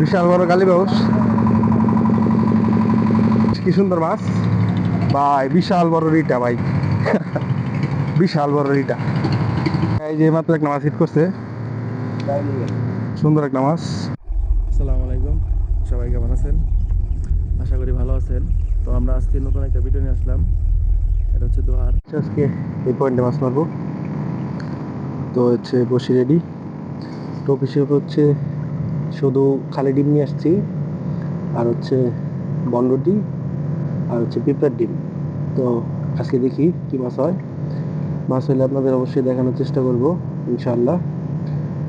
বিশাল বড় কালী বাউস। কি সুন্দর মাছ। ভাই বিশাল বড় রিটা ভাই। বিশাল বড় রিটা। এই যে মাত্র একটা মাছ হিট করছে। সুন্দর একটা মাছ। আসসালামু আলাইকুম। সবাই কেমন আছেন? আশা করি ভালো আছেন। তো আমরা আজকে নতুন একটা ভিডিও নিয়ে আসলাম। এটা হচ্ছে দোহার। আজকে এই পয়েন্টে মাছ মারবো। তো হচ্ছে বসি রেডি টোপ হিসেবে হচ্ছে শুধু খালি ডিম নিয়ে আসছি, আর হচ্ছে বন্ডটি আর হচ্ছে পিঁপড়ার ডিম। তো আজকে দেখি কি মাছ হয়। মাছ হলে আপনাদের অবশ্যই দেখানোর চেষ্টা করব, ইনশাআল্লাহ।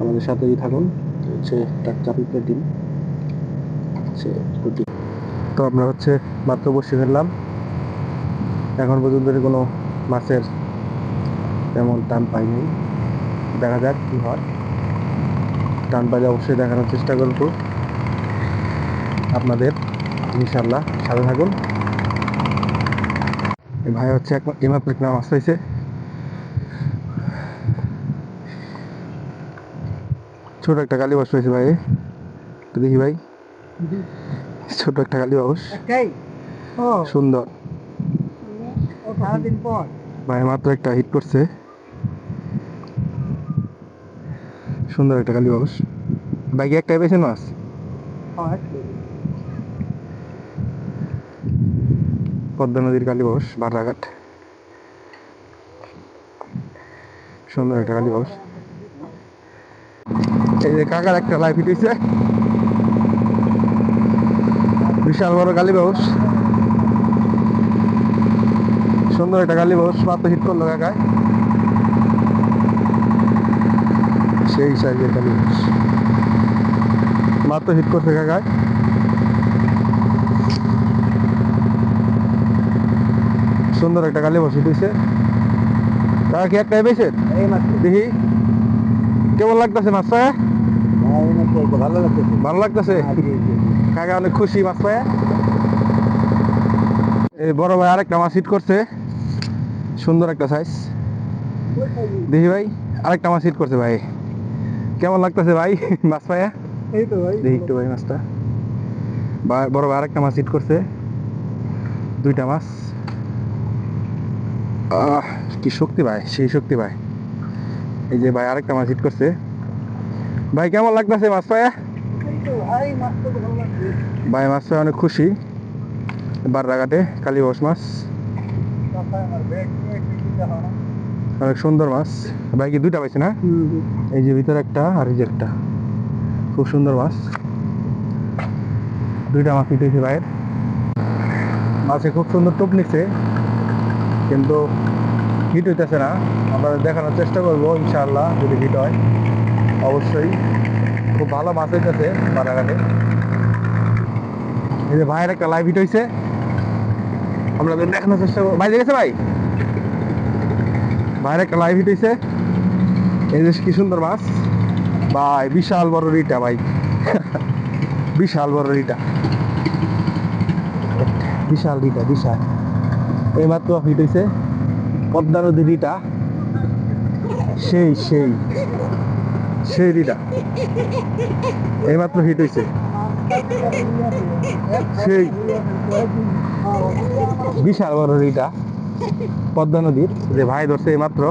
আমাদের সাথেই থাকুন, হচ্ছে টাটকা পিঁপড়ার ডিম। হচ্ছে তো আমরা হচ্ছে মাত্র বসে ফেললাম। এখন পর্যন্ত কোনো মাছের তেমন টান পাইনি। দেখা যাক কি হয়। টান পাইলে অবশ্যই দেখানোর চেষ্টা করব। আপনাদের ইনশাল্লাহ সাথে থাকুন। ভাই হচ্ছে এক মাছ পাইছে ছোট একটা কালী বাস পাইছে ভাই। দেখি ভাই। ছোট একটা কালী বাস। সুন্দর। পর? ভাই মাত্র একটা হিট করছে। সুন্দর একটা কালী বাস বাইকে একটাই পেয়েছেন মাছ হয় পদ্মা নদীর কালী কালীবাস বাররাঘাট সুন্দর একটা কালী কালীবাস এই যে কাকার একটা লাইফ হিট বিশাল বড় কালী কালীবাস সুন্দর একটা কালী কালীবাস মাত্র হিট করল কাকায়। সেই সাইজের কালীবাস মাত্র হিট করছে কাকায় সুন্দর একটা কালী বসে দিয়েছে তারা কি একটা পেয়েছেন দেখি। কেমন লাগতেছে মাছ পায়া? এই মাত্র একটু ভালো লাগতেছে। ভালো লাগতেছে? কাকা অনেক খুশি মাছ পায়া। এই বড় ভাই আরেকটা মাছ হিট করছে। সুন্দর একটা সাইজ দেখি ভাই আরেকটা মাছ হিট করছে ভাই। কেমন লাগতেছে ভাই মাছ পায়া? এই তো ভাই দেখি একটু ভাই মাছটা। বড় ভাই আরেকটা মাছ হিট করছে। দুইটা মাছ। আহ কি শক্তি ভাই সেই শক্তি ভাই। এই যে ভাই আরেকটা মাছ হিট করছে। ভাই কেমন লাগতেছে মাছ পায়া? ভাই মাছ মাছ পায় অনেক খুশি। বাররাঘাটে কালীবাস মাছ। তারপরে আমার ব্যাগ অনেক সুন্দর মাছ। ভাই কি দুইটা পাইছে না? এই যে ভিতরে একটা আর এই যে একটা। খুব সুন্দর মাছ। দুইটা মাছ হয়েছে ভাইয়ের। মাছে খুব সুন্দর টোপ নিচ্ছে কিন্তু হিট হইতেছে না। আমরা দেখানোর চেষ্টা করব ইনশাআল্লাহ যদি হিট হয়। অবশ্যই খুব ভালো মাছ হইতেছে বারাঘাটে এই যে ভাইয়ের একটা লাইভ হিট হয়েছে আমরা দেখানোর চেষ্টা করব। ভাই দেখেছে ভাই? ভাইয়ের একটা লাইভ হিট হয়েছে এই যে কি সুন্দর মাছ। ভাই, বিশাল বড় রিটা, ভাই। বিশাল বড় রিটা। বিশাল রিটা, বিশাল। এই মাত্র হিট হয়েছে পদ্মা নদী রিটা। সেই সেই। সেই রিটা। এই মাত্র হিট হয়েছে সেই। বিশাল বড় রিটা। পদ্মা নদীর যে ভাই ধরছে এই মাত্র।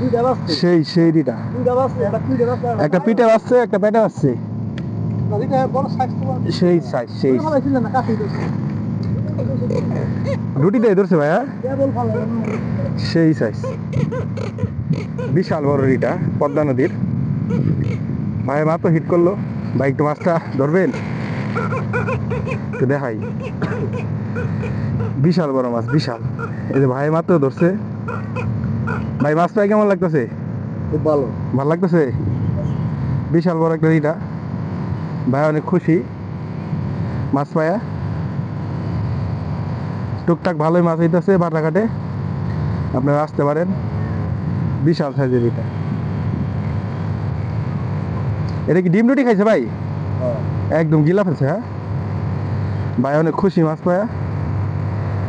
দুইটা সেই সেই একটা পিঠে বাজছে, একটা পেটে বাজছে। তো সেই সাইজ, সেই রুটি দিয়ে ধরছে ভাইয়া। সেই সাইজ। বিশাল বড় রিটা পদ্মা নদীর। ভাই মাত্র হিট করল। ভাই একটু মাছটা ধরবেন। দেখাই। বিশাল বড় মাছ বিশাল। এই যে ভাই মাত্র ধরছে। ভাই মাছ পাই কেমন লাগতেছে? খুব ভালো। ভালো লাগতেছে? বিশাল বড় একটা রিটা ভাই অনেক খুশি। মাছ পায়া। টুকটাক ভালোই মাছ হইতেছে বাটাঘাটে আপনারা আসতে পারেন। বিশাল সাইজের এটা এটা কি ডিম রুটি খাইছে ভাই? একদম গিলা ফেলছে হ্যাঁ? ভাই অনেক খুশি মাছ পায়া।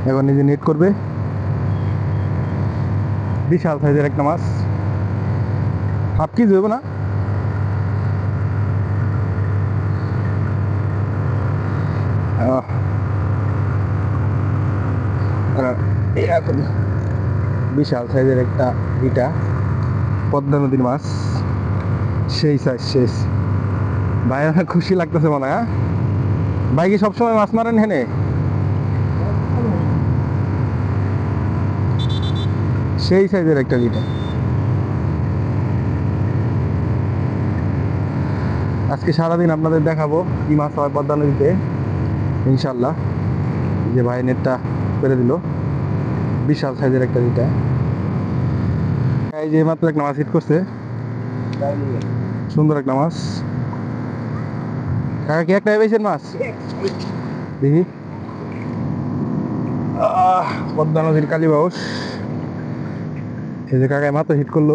এখন নিজে নেট করবে। বিশাল সাইজের একটা মাছ। হাফ কি হইব না? বিশাল সাইজের একটা ইটা। পদ্মা নদীর মাছ। সেই সাইজ শেষ ভাই খুশি লাগতেছে মনে হয়? হ্যাঁ? ভাই কি সবসময় মাছ মারেন হেনে সেই সাইজের একটা ইটা আজকে সারাদিন আপনাদের দেখাবো কি মাছ হয় পদ্মা নদীতে ইনশাল্লাহ যে ভাই নেটটা পেরে দিল। বিশাল সাইজের একটা ইটা এই যে মাত্র একটা মাছ হিট করছে। সুন্দর একটা মাছ। কাকা কি একটা পেয়েছেন মাছ? দেখি। পদ্মা নদীর কালীবাউস এই যে কাকায় মাত্র হিট করল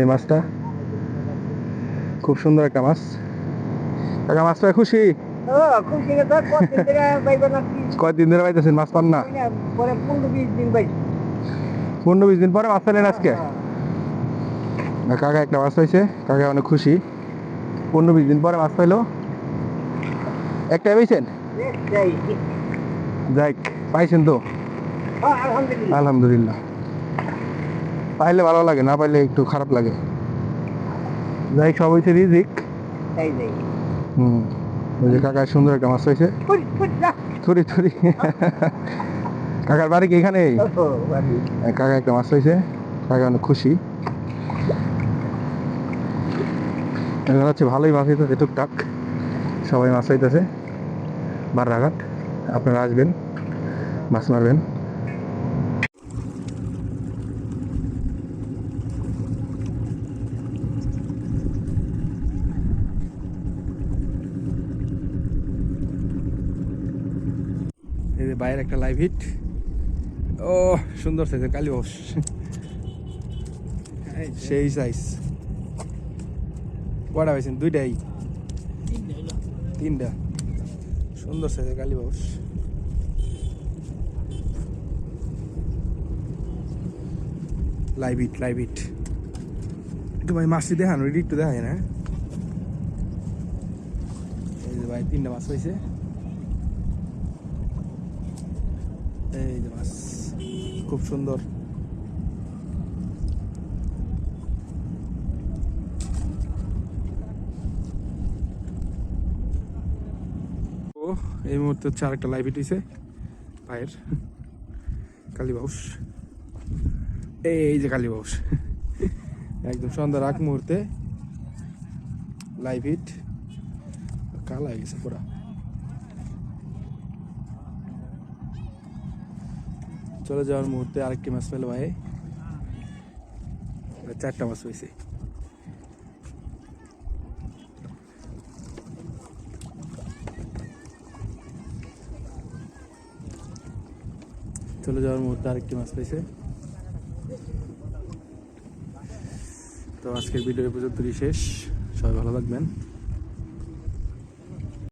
এই মাছটা। খুব সুন্দর একটা মাছ। কাকা মাছটা খুশি? কয়দিন ধরে পাইতেছেন মাছ পান না? পনেরো বিশ দিন পরে মাছ পেলেন আজকে? আর কাকা একটা মাছ পাইছে কাকা অনেক খুশি। পনেরো বিশ দিন পরে মাছ পাইলো। একটা পেয়েছেন যাই পাইছেন তো? আলহামদুলিল্লাহ। পাইলে ভালো লাগে না পাইলে একটু খারাপ লাগে। যাই সব হয়েছে রিজিক হুম ওই যে কাকার সুন্দর একটা মাছ পাইছে। থুরি থুরি। কাকার বাড়ি কি এখানে কাকা একটা মাছ পাইছে কাকা অনেক খুশি। এখন হচ্ছে ভালোই মাছ হইতেছে টুকটাক সবাই মাছ হইতেছে বাররাঘাট আপনারা আসবেন মাছ মারবেন। এই যে বাইরের একটা লাইভ হিট ও সুন্দর সাইজের কালী সেই সাইজ কটা পাইছেন দুইটাই তিনটা সুন্দর সাইজের কালী বস লাইভ হিট লাইভ হিট একটু ভাই মাছটি দেখান ওইটি একটু দেখায় না এই যে ভাই তিনটা মাছ পাইছে এই যে মাছ খুব সুন্দর এই মুহূর্তে হচ্ছে আরেকটা লাইভ হিট হয়েছে ভাইয়ের কালীবাউস এই যে কালীবাউস একদম সন্ধ্যার আগ মুহূর্তে লাইভ হিট কালা হয়ে গেছে পুরা। চলে যাওয়ার মুহূর্তে আরেকটি মাছ পেল ভাই। চারটা মাছ হয়েছে। চলে যাওয়ার মুহূর্তে আরেকটি মাছ পেয়েছে তো আজকের ভিডিও পর্যন্তই শেষ। সবাই ভালো থাকবেন।